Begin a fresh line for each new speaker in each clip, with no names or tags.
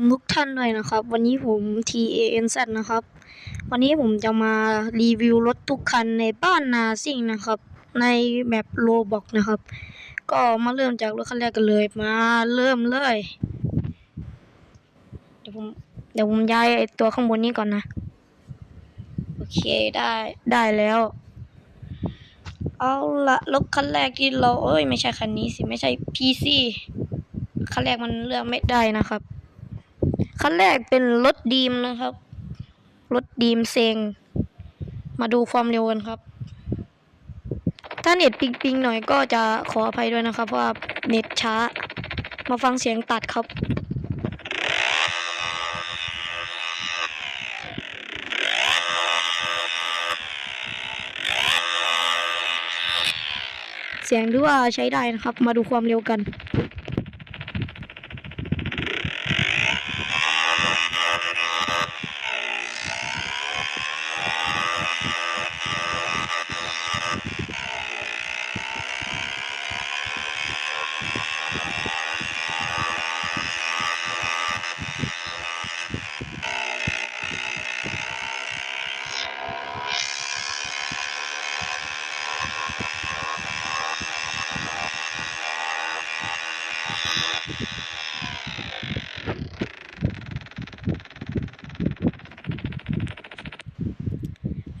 มทุกท่านด้วยนะครับ วันนี้ผม T A N Z นะครับ วันนี้ผมจะมารีวิวรถทุกคันในบ้านนาซิ่งนะครับ ในแบบโลบอกนะครับ ก็มาเริ่มจากรถคันแรกกันเลยมาเริ่มเลย เดี๋ยวผมเดี๋ยวผมย้ายตัวข้างบนนี้ก่อนนะ โอเคได้ได้แล้ว เอาละรถคันแรกที่เราเอ้ยไม่ใช่คันนี้สิไม่ใช่ PC คันแรกมันเลือกไม่ได้นะครับ คันแรกเป็นรถดีมนะครับ รถดีมเซง มาดูความเร็วกันครับ ถ้าเน็ตปิงๆหน่อยก็จะขออภัยด้วยนะครับเพราะว่าเน็ตช้า มาฟังเสียงตัดครับเสียงถือว่าใช้ได้นะครับ มาดูความเร็วกัน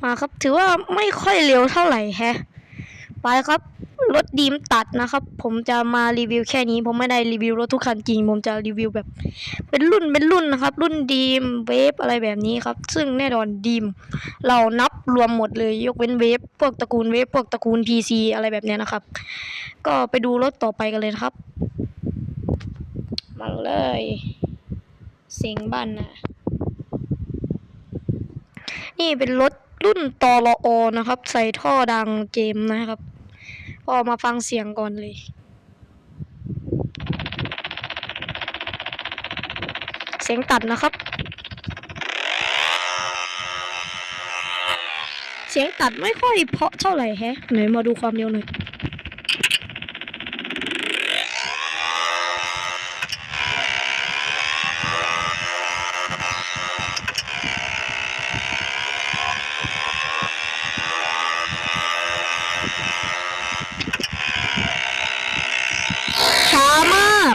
มาครับ ถือว่าไม่ค่อยเร็วเท่าไหร่แฮะ ไปครับรถดีมตัดนะครับ ผมจะมารีวิวแค่นี้ ผมไม่ได้รีวิวรถทุกคันจริง ผมจะรีวิวแบบ เป็นรุ่นเป็นรุ่นนะครับ รุ่นดีมเวฟอะไรแบบนี้ครับ ซึ่งแน่นอนดีม เรานับรวมหมดเลยยกเว้นเวฟพวกตระกูลเวฟพวกตระกูล PC อะไรแบบเนี้ยนะครับ ก็ไปดูรถต่อไปกันเลยครับ มาเลย เสียงบ้านนะนี่เป็นรถ รุ่นตอรอนะครับ ใส่ท่อดังเกมนะครับพอมาฟังเสียงก่อนเลยเสียงตัดนะครับ เสียงตัดไม่ค่อยเพาะเท่าไหร่แฮะ ไหนมาดูความเร็วหน่อย ช้ามาก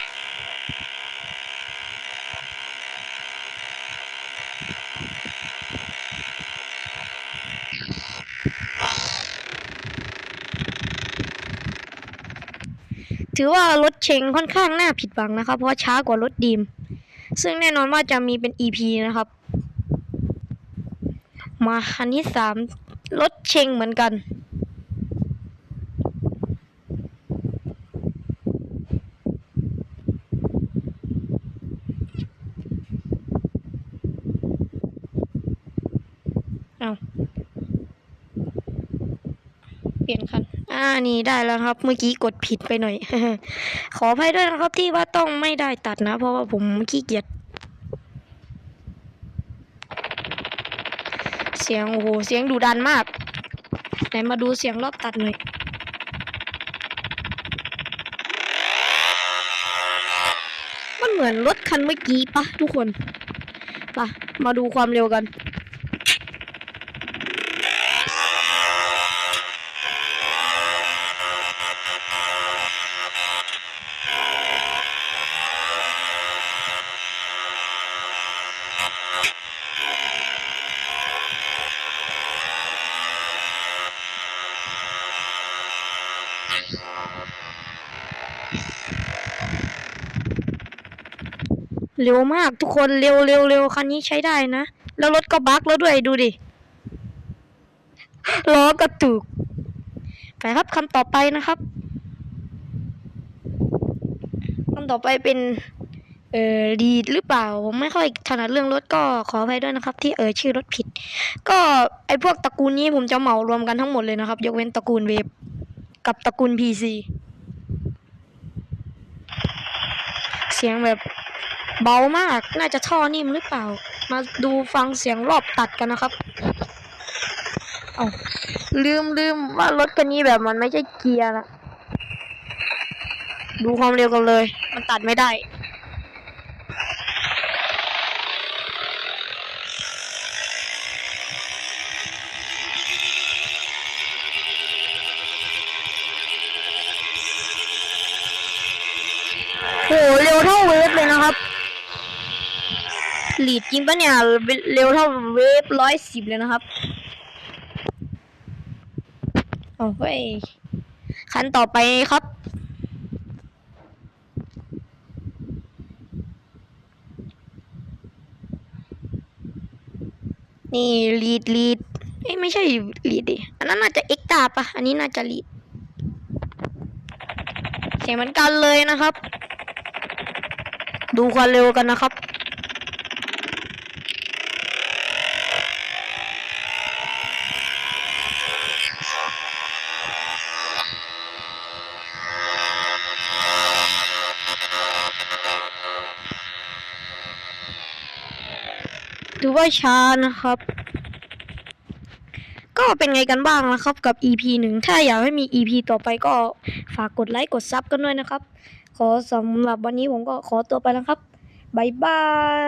ถือว่ารถเชงค่อนข้างน่าผิดหวังนะครับ เพราะว่าช้ากว่ารถดีม ซึ่งแน่นอนว่าจะมีเป็น EP นะครับ มาคันที่สามรถเชงเหมือนกัน เอาเปลี่ยนคัน อ่านี่ได้แล้วครับ เมื่อกี้กดผิดไปหน่อย ขออภัยด้วยนะครับที่ว่าต้องไม่ได้ตัดนะ เพราะว่าผมขี้เกียจเสียงโอ้โหเสียงดุดันมากไหนมาดูเสียงรอบตัดหน่อยมันเหมือนรถคันเมื่อกี้ปะทุกคนปะมาดูความเร็วกัน เร็วมากทุกคนเร็วเร็วเร็วคันนี้ใช้ได้นะ แล้วรถก็บั๊กแล้วด้วยดูดิล้อกระตุก ไปครับคำต่อไปนะครับคำต่อไปเป็น เอ่อดีดหรือเปล่า ผมไม่ค่อยถนัดเรื่องรถก็ขออภัยด้วยนะครับ ที่เอ่ยชื่อรถผิด ก็ไอพวกตระกูลนี้ผมจะเหมารวมกันทั้งหมดเลยนะครับ ยกเว้นตระกูลเวฟกับตระกูลพีซีเสียงแบบ เบามาก น่าจะท่อนิ่มหรือเปล่า มาดูฟังเสียงรอบตัดกันนะครับ เอาลืมลืมว่ารถคันนี้แบบมันไม่ใช่เกียร์ละดูความเร็วกันเลย มันตัดไม่ได้ ลีดจริงปะเนี่ย เร็วเท่าเวฟร้อยสิบเลยนะครับโอ้ยขั้นต่อไปครับ นี่ลีดลีดเอ้ไม่ใช่ลีดดิ อันนั้นน่าจะเอ็กตาปะอันนี้น่าจะลีดเสียงเหมือนกันเลยนะครับ ดูความเร็วกันนะครับ ว่าช้านะครับ ก็เป็นไงกันบ้างนะครับกับ EP หนึ่งถ้าอยากให้มี EP ต่อไปก็ฝากกดไลค์กดซับกันด้วยนะครับ ขอสำหรับวันนี้ผมก็ขอตัวไปแล้วครับบ๊ายบาย